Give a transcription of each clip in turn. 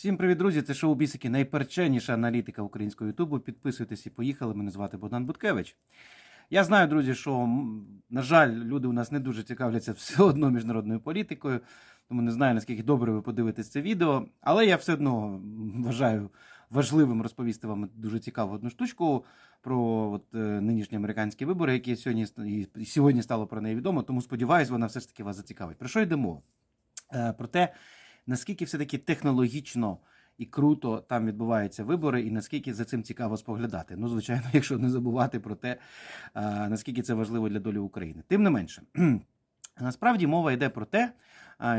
Всім привіт, друзі! Це шоу Бісики, найперченіша аналітика українського Ютубу. Підписуйтесь і поїхали. Мене звати Богдан Буткевич. Я знаю, друзі, що, на жаль, люди у нас не дуже цікавляться все одно міжнародною політикою, тому не знаю, наскільки добре ви подивитесь це відео. Але я все одно вважаю важливим розповісти вам дуже цікаву одну штучку про от, е, нинішні американські вибори, які сьогодні і сьогодні стало про неї відомо. Тому сподіваюся, вона все ж таки вас зацікавить. Про що йде мова? Е, Про те, наскільки все-таки технологічно і круто там відбуваються вибори, і наскільки за цим цікаво споглядати. Ну, звичайно, якщо не забувати про те, наскільки це важливо для долі України. Тим не менше, насправді мова йде про те,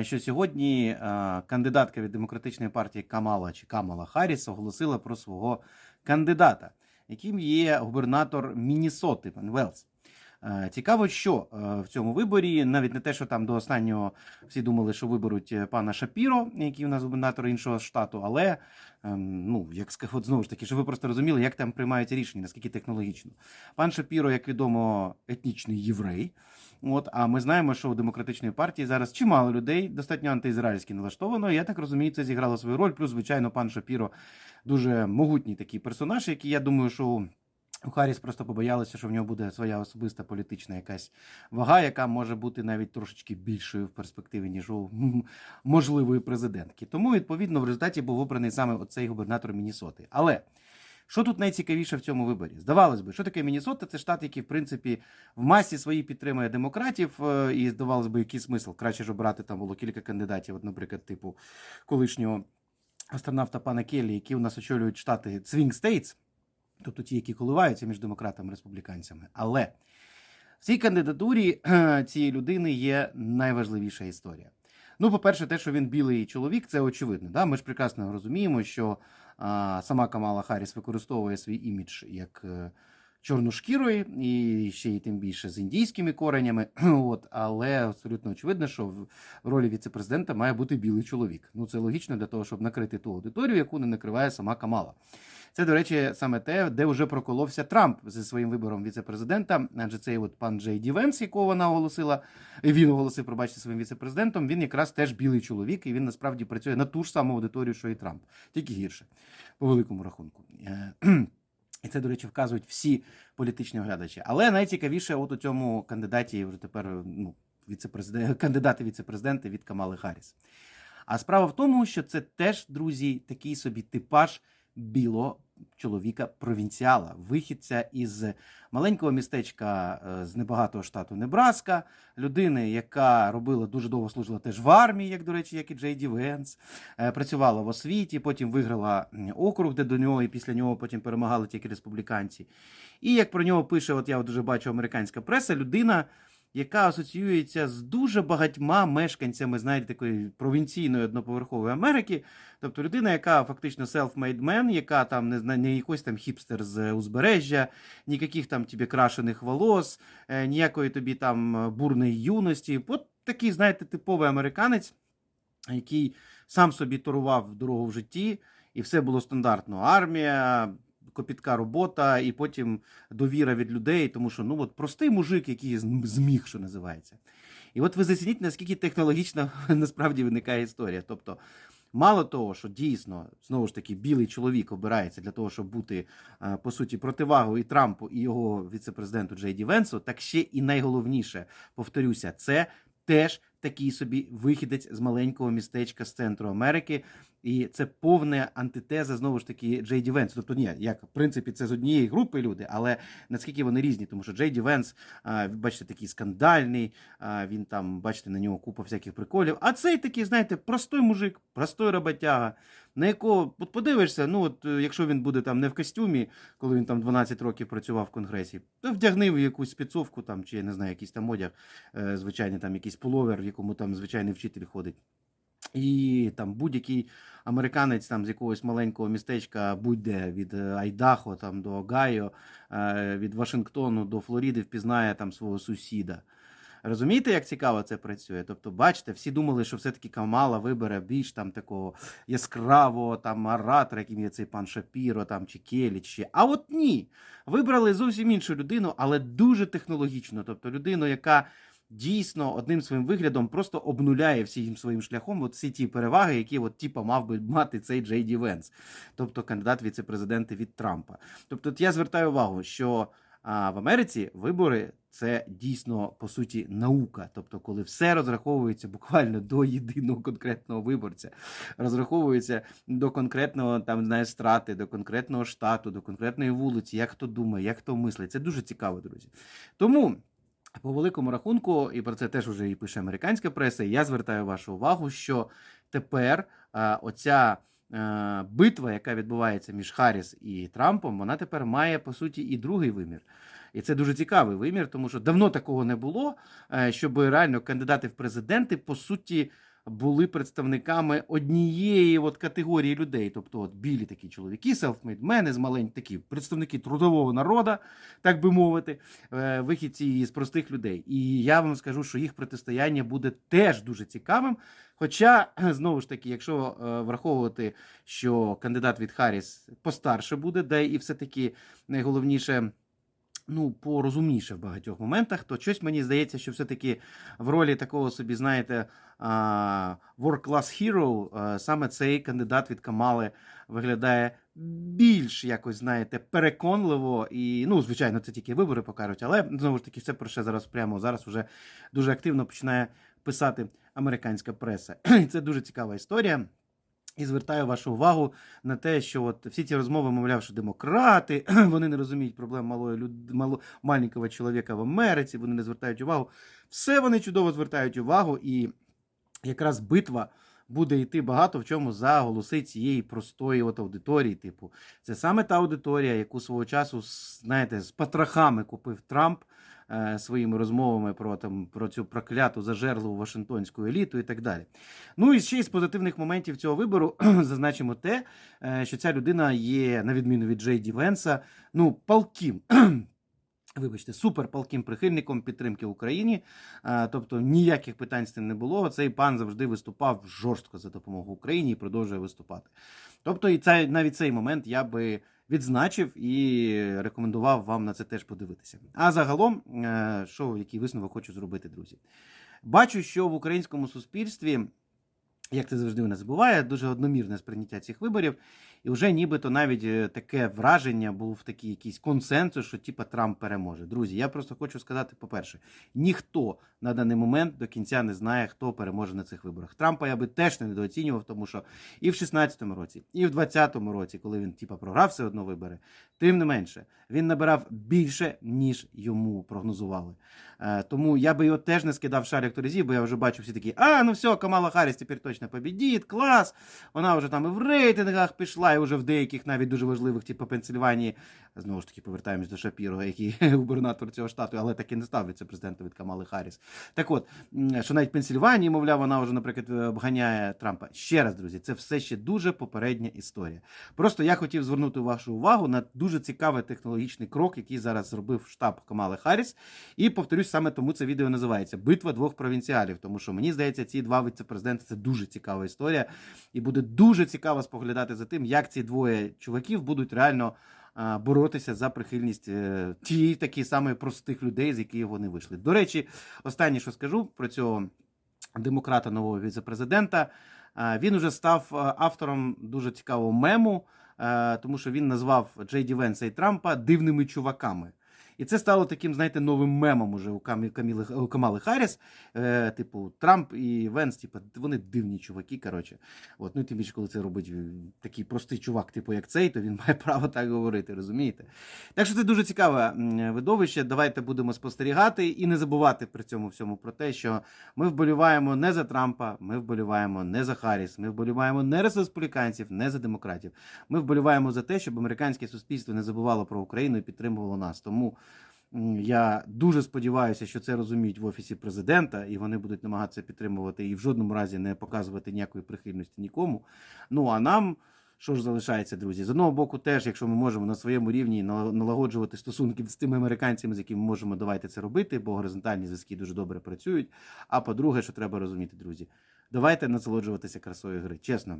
що сьогодні кандидатка від демократичної партії Камала чи Камала Харріс оголосила про свого кандидата, яким є губернатор Міннесоти, пан Велс. Е, Цікаво, що е, в цьому виборі навіть не те, що там до останнього всі думали, що виберуть е, пана Шапіро, який у нас губернатор іншого штату, але ем, ну як от знову ж таки, щоб ви просто розуміли, як там приймаються рішення, наскільки технологічно. Пан Шапіро, як відомо, етнічний єврей. От, а ми знаємо, що у демократичної партії зараз чимало людей достатньо антиізраїльськи налаштовано. Я так розумію, це зіграло свою роль. Плюс, звичайно, пан Шапіро дуже могутній такий персонаж, який я думаю, що. У Харріс просто побоялися, що в нього буде своя особиста політична якась вага, яка може бути навіть трошечки більшою в перспективі, ніж у можливої президентки. Тому, відповідно, в результаті був обраний саме оцей губернатор Міннесоти. Але що тут найцікавіше в цьому виборі? Здавалось би, що таке Міннесота? Це штат, який, в принципі, в масі своїй підтримує демократів, е, і здавалось би, який смисл? Краще ж обрати там було кілька кандидатів, от, наприклад, типу колишнього астронавта пана Келлі, які у нас очолюють штати Swing States, тобто ті, які коливаються між демократами і республіканцями. Але в цій кандидатурі цієї людини є найважливіша історія. Ну, по-перше, те, що він білий чоловік, це очевидно. Да? Ми ж прекрасно розуміємо, що а, сама Камала Харріс використовує свій імідж як е, чорношкірої, і ще й тим більше з індійськими коренями. От, але абсолютно очевидно, що в ролі віцепрезидента має бути білий чоловік. Ну, це логічно для того, щоб накрити ту аудиторію, яку не накриває сама Камала. Це, до речі, саме те, де вже проколовся Трамп зі своїм вибором віцепрезидента. Адже цей от пан Джей Ді Венс, якого вона оголосила, він оголосив, пробачте, своїм віцепрезидентом. Він якраз теж білий чоловік, і він насправді працює на ту ж саму аудиторію, що і Трамп, тільки гірше, по великому рахунку. Е, І це, до речі, вказують всі політичні оглядачі. Але найцікавіше, от у цьому кандидаті вже тепер ну, віцепрезидент, кандидати віцепрезиденти від Камали Харріс. А справа в тому, що це теж, друзі, такий собі типаж білого чоловіка провінціала, вихідця із маленького містечка е, з небагатого штату Небраска, людини, яка робила дуже довго служила теж в армії, як до речі, як і Джей Ді Венс, е, працювала в освіті, потім виграла округ, де до нього, і після нього потім перемагали тільки республіканці. І як про нього пише, от я дуже бачу американська преса, людина яка асоціюється з дуже багатьма мешканцями, знаєте, такої провінційної одноповерхової Америки. Тобто людина, яка фактично self-made man, яка там не не якийсь там хіпстер з узбережжя, ніяких там тобі крашених волос, е, ніякої тобі там е, бурної юності. От такий, знаєте, типовий американець, який сам собі торував дорогу в житті, і все було стандартно. Армія. Копітка робота, і потім довіра від людей, тому що ну от простий мужик, який зміг, що називається. І от ви зацініть, наскільки технологічно насправді виникає історія. Тобто, мало того, що дійсно знову ж таки білий чоловік обирається для того, щоб бути е, по суті противагою і Трампу, і його віцепрезиденту Джей Ді Венсу, так ще і найголовніше, повторюся, це теж такий собі вихідець з маленького містечка з центру Америки. І це повна антитеза знову ж таки Джей Венс. Тобто, ні, як в принципі це з однієї групи люди, але наскільки вони різні, тому що Джей Венс, бачите, такий скандальний, він там, бачите, на нього купа всяких приколів. А цей такий, знаєте, простой мужик, простой роботяга, на якого от подивишся, ну от е, якщо він буде там не в костюмі, коли він там 12 років працював в конгресі, то вдягни в якусь спецовку там, чи я не знаю, якийсь там одяг, е, звичайний там якийсь пуловер, якому там звичайний вчитель ходить. І там будь-який американець там з якогось маленького містечка, будь-де від е, Айдахо там до Огайо, е, від Вашингтону до Флориди впізнає там свого сусіда. Розумієте, як цікаво це працює? Тобто, бачите, всі думали, що все-таки Камала вибере більш там такого яскравого там оратора, яким є цей пан Шапіро там, чи Келі, чи. А от ні. Вибрали зовсім іншу людину, але дуже технологічно. Тобто людину, яка дійсно одним своїм виглядом просто обнуляє всім своїм шляхом от всі ті переваги, які от, типа, мав би мати цей Джей Ді Венс, тобто кандидат віце-президенти від Трампа. Тобто, от я звертаю увагу, що а, в Америці вибори це дійсно по суті наука. Тобто, коли все розраховується буквально до єдиного конкретного виборця, розраховується до конкретного там знає, страти, до конкретного штату, до конкретної вулиці, як хто думає, як хто мислить. Це дуже цікаво, друзі. Тому. По великому рахунку, і про це теж вже і пише американська преса. Я звертаю вашу увагу, що тепер а, оця а, битва, яка відбувається між Харріс і Трампом, вона тепер має по суті і другий вимір. І це дуже цікавий вимір, тому що давно такого не було, е, щоб реально кандидати в президенти по суті були представниками однієї от категорії людей. Тобто, от білі такі чоловіки, селфмейдмени з маленьких такі представники трудового народу, так би мовити, е, вихідці з простих людей. І я вам скажу, що їх протистояння буде теж дуже цікавим. Хоча, знову ж таки, якщо е, враховувати, що кандидат від Харріс постарше буде, де і все-таки найголовніше. Ну, порозумніше в багатьох моментах, то щось мені здається, що все-таки в ролі такого собі, знаєте, а, work-class hero саме цей кандидат від Камали виглядає більш якось, знаєте, переконливо. І, ну, звичайно, це тільки вибори покажуть, але знову ж таки, все про що зараз прямо зараз вже дуже активно починає писати американська преса. І це дуже цікава історія. І звертаю вашу увагу на те, що от всі ці розмови, мовляв, що демократи, вони не розуміють проблем малої люд... мало... маленького чоловіка в Америці, вони не звертають увагу. Все вони чудово звертають увагу, і якраз битва буде йти багато в чому за голоси цієї простої от аудиторії. Типу, це саме та аудиторія, яку свого часу, знаєте, з патрахами купив Трамп. Е, Своїми розмовами про там про цю прокляту зажерливу Вашингтонську еліту і так далі. Ну і ще із позитивних моментів цього вибору зазначимо те, е, що ця людина є, на відміну від Джей Ді Венса, ну, палким. Вибачте, суперпалким прихильником підтримки Україні. Е, Тобто ніяких питань з цим не було. Цей пан завжди виступав жорстко за допомогу Україні і продовжує виступати. Тобто, і цей навіть цей момент я би відзначив і рекомендував вам на це теж подивитися. А загалом, е, що який висновок хочу зробити, друзі? Бачу, що в українському суспільстві, як це завжди у нас буває, дуже одномірне сприйняття цих виборів, і вже нібито навіть е, таке враження був такий якийсь консенсус, що типа Трамп переможе. Друзі, я просто хочу сказати: по-перше, ніхто на даний момент до кінця не знає, хто переможе на цих виборах. Трампа я би теж не недооцінював, тому що і в 16-му році, і в 20-му році, коли він типа програв все одно вибори, тим не менше він набирав більше, ніж йому прогнозували. Е, Тому я би його теж не скидав шарик туризів, бо я вже бачу всі такі, а ну все, Камала Харріс тепер точно побідіть, клас. Вона вже там і в рейтингах пішла, і вже в деяких навіть дуже важливих, типу Пенсильванії. Знову ж таки, повертаємось до Шапіро, який губернатор цього штату, але таки не став віце-президентом від Камали Харріс. Так от, що навіть в Пенсильванії, мовляв, вона вже, наприклад, обганяє Трампа. Ще раз, друзі, це все ще дуже попередня історія. Просто я хотів звернути вашу увагу на дуже цікавий технологічний крок, який зараз зробив штаб Камали Харріс. І повторюсь, саме тому це відео називається Битва двох провінціалів. Тому що мені здається, ці два віце-президенти це дуже цікава історія, і буде дуже цікаво споглядати за тим, як ці двоє чуваків будуть реально боротися за прихильність е, тієї такі самої простих людей, з яких вони вийшли. До речі, останнє, що скажу про цього демократа нового віце-президента. Він уже став а, автором дуже цікавого мему, а, тому що він назвав Джей Ді Венса і Трампа дивними чуваками. І це стало таким, знаєте, новим мемом уже у Камі- Каміли, Камали Харріс. Е, типу, Трамп і Венс, типу, вони дивні чуваки. Коротше. От, ну, тим більше, коли це робить е, такий простий чувак, типу як цей, то він має право так говорити, розумієте? Так що це дуже цікаве видовище. Давайте будемо спостерігати і не забувати при цьому всьому про те, що ми вболіваємо не за Трампа, ми вболіваємо не за Харріс, ми вболіваємо не за республіканців, не за демократів. Ми вболіваємо за те, щоб американське суспільство не забувало про Україну і підтримувало нас. Тому я дуже сподіваюся, що це розуміють в офісі президента, і вони будуть намагатися підтримувати і в жодному разі не показувати ніякої прихильності нікому. Ну а нам. Що ж залишається, друзі? З одного боку, теж, якщо ми можемо на своєму рівні нала- налагоджувати стосунки з тими американцями, з якими ми можемо, давайте це робити, бо горизонтальні зв'язки дуже добре працюють. А по-друге, що треба розуміти, друзі, давайте насолоджуватися красою гри. Чесно,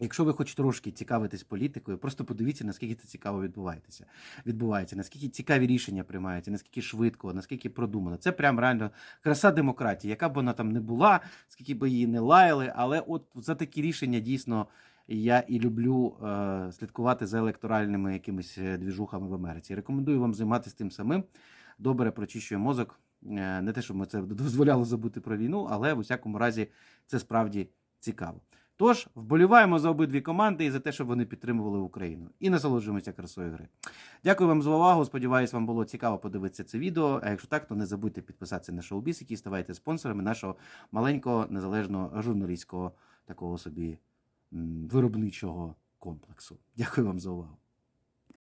Якщо ви хоч трошки цікавитесь політикою, просто подивіться, наскільки це цікаво відбувається. відбувається, наскільки цікаві рішення приймаються, наскільки швидко, наскільки продумано. Це прям реально краса демократії, яка б вона там не була, скільки б її не лаяли. Але от за такі рішення дійсно я і люблю е, слідкувати за електоральними якимись е, двіжухами в Америці. Рекомендую вам займатися тим самим. Добре прочищує мозок. Е, Не те, щоб ми це дозволяло забути про війну, але в усякому разі це справді цікаво. Тож вболіваємо за обидві команди і за те, щоб вони підтримували Україну. І насолоджуємося красою гри. Дякую вам за увагу. Сподіваюсь, вам було цікаво подивитися це відео. А якщо так, то не забудьте підписатися на шоу-бісики ставайте спонсорами нашого маленького незалежного журналістського такого собі виробничого комплексу. Дякую вам за увагу.